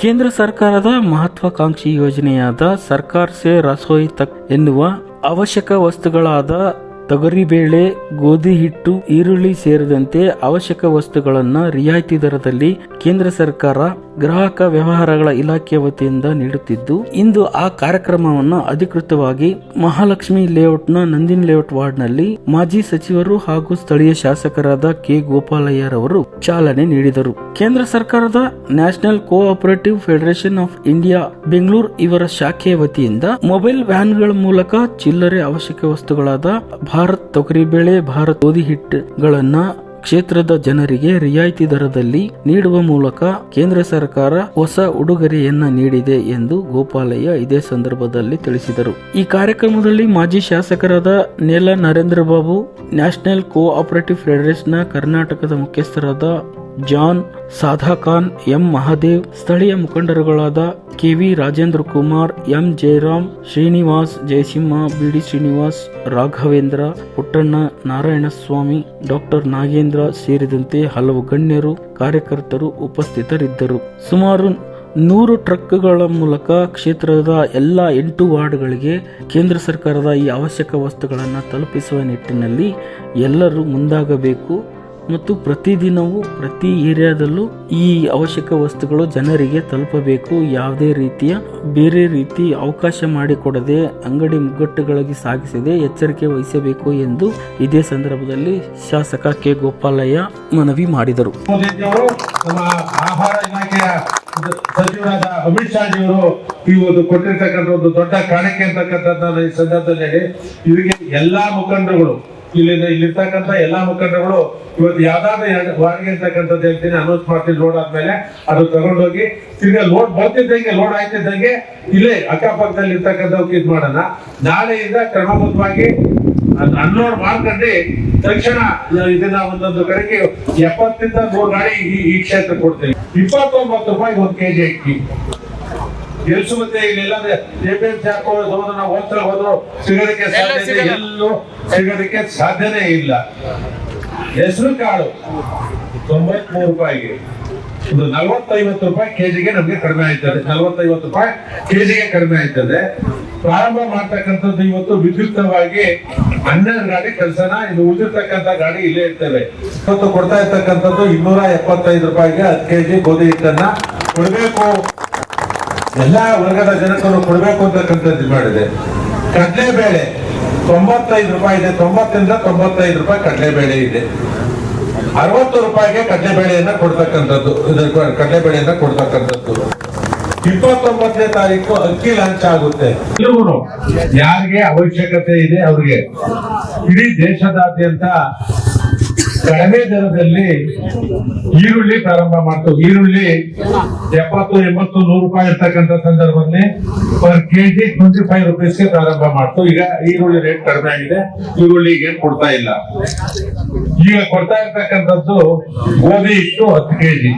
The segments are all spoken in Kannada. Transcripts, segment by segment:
ಕೇಂದ್ರ ಸರ್ಕಾರದ ಮಹತ್ವಾಕಾಂಕ್ಷಿ ಯೋಜನೆಯಾದ ಸರ್ಕಾರ ಸೇ ರಸೋಯಿ ತಕ್ ಎನ್ನುವ ಅವಶ್ಯಕ ವಸ್ತುಗಳಾದ ತೊಗರಿಬೇಳೆ ಗೋಧಿ ಹಿಟ್ಟು, ಈರುಳ್ಳಿ ಸೇರಿದಂತೆ ಅವಶ್ಯಕ ವಸ್ತುಗಳನ್ನು ರಿಯಾಯಿತಿ ದರದಲ್ಲಿ ಕೇಂದ್ರ ಸರ್ಕಾರ ಗ್ರಾಹಕ ವ್ಯವಹಾರಗಳ ಇಲಾಖೆ ವತಿಯಿಂದ ನೀಡುತ್ತಿದ್ದು, ಇಂದು ಆ ಕಾರ್ಯಕ್ರಮವನ್ನು ಅಧಿಕೃತವಾಗಿ ಮಹಾಲಕ್ಷ್ಮಿ ಲೇಔಟ್ನ ನಂದಿನ್ ಲೇಔಟ್ ವಾರ್ಡ್ನಲ್ಲಿ ಮಾಜಿ ಸಚಿವರು ಹಾಗೂ ಸ್ಥಳೀಯ ಶಾಸಕರಾದ ಕೆ ಗೋಪಾಲಯ್ಯರವರು ಚಾಲನೆ ನೀಡಿದರು. ಕೇಂದ್ರ ಸರ್ಕಾರದ national cooperative federation of India, Bengaluru ಇವರ ಶಾಖೆಯ ವತಿಯಿಂದ ಮೊಬೈಲ್ ವ್ಯಾನ್ಗಳ ಮೂಲಕ ಚಿಲ್ಲರೆ ಅವಶ್ಯಕ ವಸ್ತುಗಳಾದ ಭಾರತ್ ತೊಗರಿಬೇಳೆ ಭಾರತ್ ಗೋಧಿ ಹಿಟ್ಟುಗಳನ್ನ ಕ್ಷೇತ್ರದ ಜನರಿಗೆ ರಿಯಾಯಿತಿ ದರದಲ್ಲಿ ನೀಡುವ ಮೂಲಕ ಕೇಂದ್ರ ಸರ್ಕಾರ ಹೊಸ ಉಡುಗೊರೆಯನ್ನ ನೀಡಿದೆ ಎಂದು ಗೋಪಾಲಯ್ಯ ಇದೇ ಸಂದರ್ಭದಲ್ಲಿ ತಿಳಿಸಿದರು. ಈ ಕಾರ್ಯಕ್ರಮದಲ್ಲಿ ಮಾಜಿ ಶಾಸಕರಾದ Nela Narendra Babu, national cooperative federation ಕರ್ನಾಟಕದ ಮುಖ್ಯಸ್ಥರಾದ ಜಾನ್ ಸಾಧಾಖಾನ್ ಎಂ ಮಹಾದೇವ್, ಸ್ಥಳೀಯ ಮುಖಂಡರುಗಳಾದ KV Rajendra Kumar, M Jayaram, Srinivas Jayasimha, BD Srinivas, Raghavendra, Puttanna Narayanaswamy, doctor Nagendra ಸೇರಿದಂತೆ ಹಲವು ಗಣ್ಯರು, ಕಾರ್ಯಕರ್ತರು ಉಪಸ್ಥಿತರಿದ್ದರು. ಸುಮಾರು ನೂರು ಟ್ರಕ್ಗಳ ಮೂಲಕ ಕ್ಷೇತ್ರದ ಎಲ್ಲ ಎಂಟು ವಾರ್ಡ್ಗಳಿಗೆ ಕೇಂದ್ರ ಸರ್ಕಾರದ ಈ ಅವಶ್ಯಕ ವಸ್ತುಗಳನ್ನು ತಲುಪಿಸುವ ನಿಟ್ಟಿನಲ್ಲಿ ಎಲ್ಲರೂ ಮುಂದಾಗಬೇಕು. ಮತ್ತು ಪ್ರತಿದಿನವೂ ಪ್ರತಿ ಏರಿಯಾದಲ್ಲೂ ಈ ಅವಶ್ಯಕ ವಸ್ತುಗಳು ಜನರಿಗೆ ತಲುಪಬೇಕು. ಯಾವುದೇ ರೀತಿಯ ಬೇರೆ ರೀತಿ ಅವಕಾಶ ಮಾಡಿಕೊಡದೆ ಅಂಗಡಿ ಮುಗ್ಗಟ್ಟುಗಳಿಗೆ ಸಾಗಿಸದೆ ಎಚ್ಚರಿಕೆ ವಹಿಸಬೇಕು ಎಂದು ಇದೇ ಸಂದರ್ಭದಲ್ಲಿ ಶಾಸಕ ಕೆ ಗೋಪಾಲಯ್ಯ ಮನವಿ ಮಾಡಿದರು. ಸಚಿವರಾದ ಅಮಿತ್ ಶಾ ಜಿಯವರು ಈ ಒಂದು ಕೊಟ್ಟಿರ್ತಕ್ಕಂಥ ಒಂದು ದೊಡ್ಡ ಕಾಣಿಕೆ ಅಂತಕ್ಕಂಥದ್ದನ್ನ ಈ ಸಂದರ್ಭದಲ್ಲಿ ಇವರಿಗೆ ಎಲ್ಲಾ ಮುಖಂಡರುಗಳು ಇಲ್ಲಿ ಇಲ್ಲಿರ್ತಕ್ಕಂಥ ಎಲ್ಲಾ ಮುಖಂಡರುಗಳು ಇವತ್ತು ಯಾವ್ದಾದ್ರು ವಾರಿಗೆ ಅಂತಕ್ಕಂಥದ್ದು ಹೇಳ್ತೀನಿ ಅನೌನ್ಸ್ ಮಾಡ್ತೀನಿ ಲೋಡ್ ಆದ್ಮೇಲೆ ಅದು ತಗೊಂಡೋಗಿ ತಿರ್ಗಾ ಲೋಡ್ ಬರ್ತಿದ್ದಂಗೆ ಲೋಡ್ ಆಯ್ತಿದ್ದಂಗೆ ಇಲ್ಲೇ ಅಕ್ಕಪಕ್ಕದಲ್ಲಿ ಇರ್ತಕ್ಕಂಥವ್ಕೆ ಇದು ಮಾಡೋಣ. ನಾಳೆಯಿಂದ ಕ್ರಮಬದ್ಧವಾಗಿ ಅನ್ಲೋಡ್ ಮಾಡ್ಕೊಂಡು ತಕ್ಷಣ ಇದನ್ನ ಒಂದೊಂದು ಕಡೆಗೆ ಎಪ್ಪತ್ತಿಂದ ನೂರು ಗಾಡಿ ಈ ಈ ಕ್ಷೇತ್ರ ಕೊಡ್ತೀವಿ. ಇಪ್ಪತ್ತೊಂಬತ್ತು ರೂಪಾಯಿ ಒಂದು ಕೆಜಿ ಅಕ್ಕಿ. ಎಲ್ಸು ಮತ್ತೆ ಇಲ್ಲೆಲ್ಲ ಎಪಿಎಂಸಿ ಹಾಕೋದು ಹೋದ್ರೆ ನಾವು ಹೋಗ್ತಾ ಹೋದ್ರು ಸಿಗೋದಕ್ಕೆ ಸಾಧ್ಯ ಎಲ್ಲೂ ಸಿಗೋದಕ್ಕೆ ಸಾಧ್ಯನೇ ಇಲ್ಲ. ಹೆಸರು ಕಾಳು ತೊಂಬತ್ಮೂರು ರೂಪಾಯಿಗೆ. ಒಂದು ನಲವತ್ತೈವತ್ತು ರೂಪಾಯಿ ಕೆಜಿಗೆ ನಮ್ಗೆ ಕಡಿಮೆ ಆಯ್ತದೆ. ನಲವತ್ತೈವತ್ತು ರೂಪಾಯಿ ಕೆಜಿಗೆ ಕಡಿಮೆ ಆಯ್ತದೆ. ಪ್ರಾರಂಭ ಮಾಡ್ತಕ್ಕಂಥದ್ದು ಇವತ್ತು ವಿದ್ಯುಕ್ತವಾಗಿ ಹನ್ನೆರಡು ಗಾಡಿ ಕೆಲಸನ ಇದು ಉಳಿದಿರ್ತಕ್ಕಂಥ ಗಾಡಿ ಇಲ್ಲೇ ಇರ್ತವೆ. ಇವತ್ತು ಕೊಡ್ತಾ ಇರ್ತಕ್ಕಂಥದ್ದು ಇನ್ನೂರ ಎಪ್ಪತ್ತೈದು ರೂಪಾಯಿಗೆ ಹತ್ತು ಕೆಜಿ ಗೋಧಿ ಹಿಟ್ಟನ್ನ ಕೊಡಬೇಕು. ಎಲ್ಲಾ ವರ್ಗದ ಜನಕ್ಕೂ ಕೊಡಬೇಕು ಅಂತಕ್ಕಂಥದ್ದು ಮಾಡಿದೆ. ಕಡಲೆಬೇಳೆ ತೊಂಬತ್ತೈದು ರೂಪಾಯಿ ಇದೆ. ತೊಂಬತ್ತರಿಂದ ತೊಂಬತ್ತೈದು ರೂಪಾಯಿ ಕಡಲೆಬೇಳೆ ಇದೆ. ಅರವತ್ತು ರೂಪಾಯಿಗೆ ಕಡಲೆಬೇಳೆಯನ್ನ ಕೊಡ್ತಕ್ಕಂಥದ್ದು. ಕಡಲೆಬೇಳೆಯನ್ನ ಕೊಡ್ತಕ್ಕಂಥದ್ದು. ಇಪ್ಪತ್ತೊಂಬತ್ತನೇ ತಾರೀಕು ಅಕ್ಕಿ ಲಾಂಚ್ ಆಗುತ್ತೆ. ಯಾರಿಗೆ ಅವಶ್ಯಕತೆ ಇದೆ ಅವ್ರಿಗೆ. ಇಡೀ ದೇಶದಾದ್ಯಂತ ಕಡಿಮೆ ದರದಲ್ಲಿ ಈರುಳ್ಳಿ ಪ್ರಾರಂಭ ಮಾಡ್ತು. ಈರುಳ್ಳಿ ಎಪ್ಪತ್ತು, ಎಂಬತ್ತು, ನೂರು ರೂಪಾಯಿ ಇರ್ತಕ್ಕಂಥ ಸಂದರ್ಭದಲ್ಲಿ ಪರ್ ಕೆಜಿ ಟ್ವೆಂಟಿ ಫೈವ್ ರುಪೀಸ್ಗೆ ಪ್ರಾರಂಭ ಮಾಡ್ತು. ಈಗ ಈರುಳ್ಳಿ ರೇಟ್ ಕಡಿಮೆ ಆಗಿದೆ. ಈರುಳ್ಳಿ ಈಗ ಕೊಡ್ತಾ ಇಲ್ಲ. ಈಗ ಕೊಡ್ತಾ ಇರ್ತಕ್ಕಂಥದ್ದು ಗೋಧಿ ಇಟ್ಟು ಹತ್ತು ಕೆಜಿ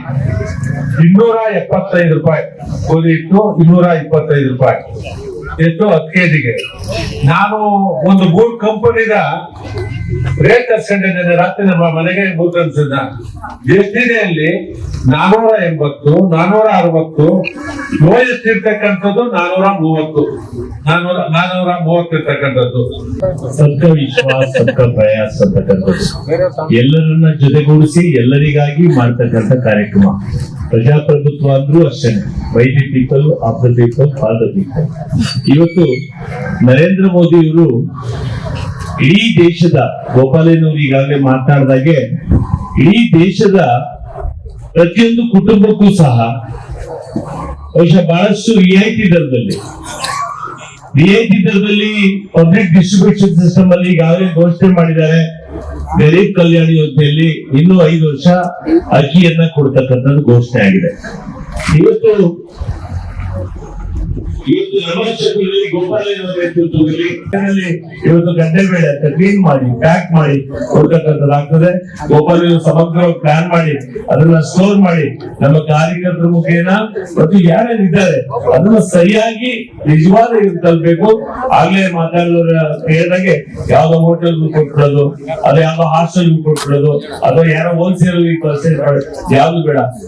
ಇನ್ನೂರ ಎಪ್ಪತ್ತೈದು ರೂಪಾಯಿ. ಗೋಧಿ ಇಟ್ಟು ಇನ್ನೂರ ಇಪ್ಪತ್ತೈದು ರೂಪಾಯಿ. ಎಷ್ಟು ಹತ್ತು ಕೆಜಿಗೆ ನಾನು ಒಂದು ಮೂರು ಕಂಪನಿದ ರೇಟ್ ತರ್ಸ್ಕೊಂಡಿದ್ದೇನೆ ರಾತ್ರಿ ನಮ್ಮ ಮನೆಗೆ ಕನ್ಸಿದ್ದ ಎಷ್ಟಿದೆಯಲ್ಲಿ ನಾನೂರ ಎಂಬತ್ತು, ನಾನೂರ ಅರವತ್ತು ಲೋಯೆಸ್ಟ್ ನಾನೂರ ಮೂವತ್ತು. ನಾನೂರ ನಾನೂರ ಮೂವತ್ತು ಇರ್ತಕ್ಕಂಥದ್ದು. ಸಬ್ಕ ವಿಶ್ವಾಸ ಸಬ್ಕ ಪ್ರಯಾಸ ಅಂತಕ್ಕಂಥದ್ದು ಎಲ್ಲರನ್ನ ಜೊತೆಗೂಡಿಸಿ ಎಲ್ಲರಿಗಾಗಿ ಮಾಡ್ತಕ್ಕಂಥ ಕಾರ್ಯಕ್ರಮ. ಪ್ರಜಾಪ್ರಭುತ್ವ ಅಂದ್ರೂ ಅಷ್ಟೇ. ವೈದ್ಯ people of the people for the people ಇವತ್ತು ನರೇಂದ್ರ ಮೋದಿ ಅವರು ಇಡೀ ದೇಶದ ಗೋಪಾಲಯ್ಯನವರು ಈಗಾಗಲೇ ಮಾತನಾಡಿದಾಗೆ ಇಡೀ ದೇಶದ ಪ್ರತಿಯೊಂದು ಕುಟುಂಬಕ್ಕೂ ಸಹ ಬಹುಶಃ ಬಹಳಷ್ಟು ರಿಯಾಯಿತಿ ದರದಲ್ಲಿ ರಿಯಾಯಿತಿ ದರದಲ್ಲಿ ಪಬ್ಲಿಕ್ ಡಿಸ್ಟ್ರಿಬ್ಯೂಷನ್ ಸಿಸ್ಟಮ್ ಅಲ್ಲಿ ಈಗಾಗಲೇ ಘೋಷಣೆ ಮಾಡಿದ್ದಾರೆ, ಗರೀಬ್ ಕಲ್ಯಾಣ ಯೋಜನೆಯಲ್ಲಿ ಇನ್ನೂ ಐದು ವರ್ಷ ಅಕ್ಕಿಯನ್ನ ಕೊಡ್ತಕ್ಕಂಥದ್ದು ಘೋಷಣೆ ಆಗಿದೆ. ಇವತ್ತು ಇವತ್ತು ಇದರಲ್ಲಿ ಇವತ್ತು ಬೇಳೆ ಅಂತ ಕ್ಲೀನ್ ಮಾಡಿ ಪ್ಯಾಕ್ ಮಾಡಿ ಕೊಡ್ತಕ್ಕಂಥದ್ದಾಗ್ತದೆ ಗೋಪಾಲಯ್ಯ ಸಮಗ್ರವಾಗಿ ಪ್ಲಾನ್ ಮಾಡಿ, ಅದನ್ನ ಸ್ಟೋರ್ ಮಾಡಿ. ನಮ್ಮ ಕಾರ್ಯಕರ್ತರ ಮುಖೇನ ಮತ್ತು ಯಾರ್ಯಾರು ಇದ್ದಾರೆ, ಅದನ್ನ ಸರಿಯಾಗಿ, ನಿಜವಾದ ಇವ್ ತಲುಪಬೇಕು ಆಗ್ಲೇ ಮಾತಾಡಿದವರ ಕೇಳಿದಾಗೆ ಯಾವ್ದೋ ಹೋಟೆಲ್ ಕೊಟ್ಬಿಡೋದು, ಅದು ಯಾವ್ದೋ ಹಾಸ್ಟೆಲ್ ಕೊಟ್ಬಿಡೋದು, ಅಥವಾ ಯಾರೋ ಹೋಲ್ಸೇಲ್ ಯಾವ್ದು ಬೇಡ.